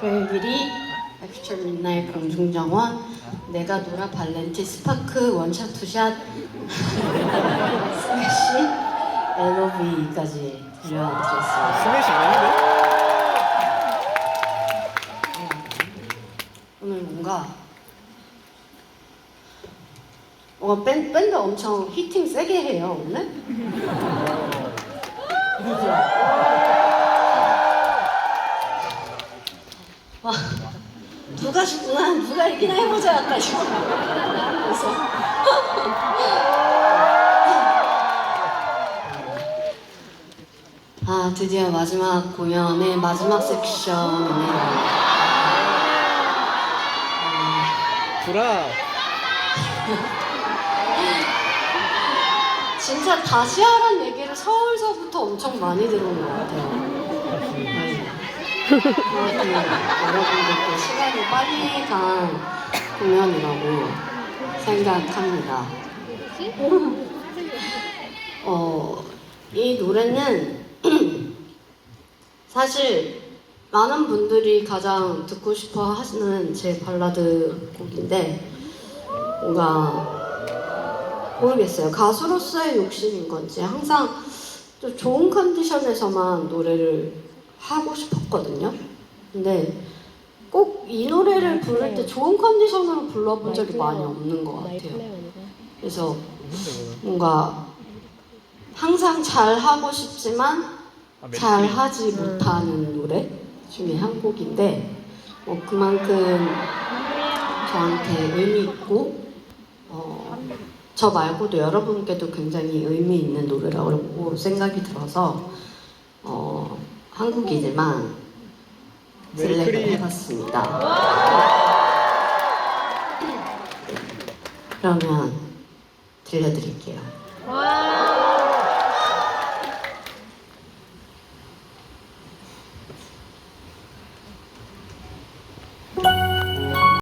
비리비리 엑스트라 midnight 공중정원 내가 놀아 발렌티 스파크 원샷 투샷 스매시 LOV까지 들려드렸어요. 스매시 아닌데? 오늘 뭔가 어, 밴, 밴드 엄청 히팅 세게 해요 오늘. 누가 죽구나 누가 이기나 해보자 약간 지금. 아 드디어 마지막 공연의 마지막 섹션이네요. 구라. 진짜 다시 하란 얘기를 서울서부터 엄청 많이 들은 것 같아요. 여러분들께 시간이 빨리 간 공연이라고 생각합니다. 어, 이 노래는 사실 많은 분들이 가장 듣고 싶어 하시는 제 발라드 곡인데 뭔가 모르겠어요. 가수로서의 욕심인 건지 항상 좀 좋은 컨디션에서만 노래를 하고 싶었거든요. 근데 꼭 이 노래를 부를 때 좋은 컨디션으로 불러본 적이 많이 없는 것 같아요. 그래서 뭔가 항상 잘 하고 싶지만 아, 잘 하지 못하는 노래 중에 한 곡인데 뭐 그만큼 저한테 의미 있고 어, 저 말고도 여러분께도 굉장히 의미 있는 노래라고 생각이 들어서 어, 한국이지만 메리크리. 해봤습니다. 그러면 들려드릴게요. 와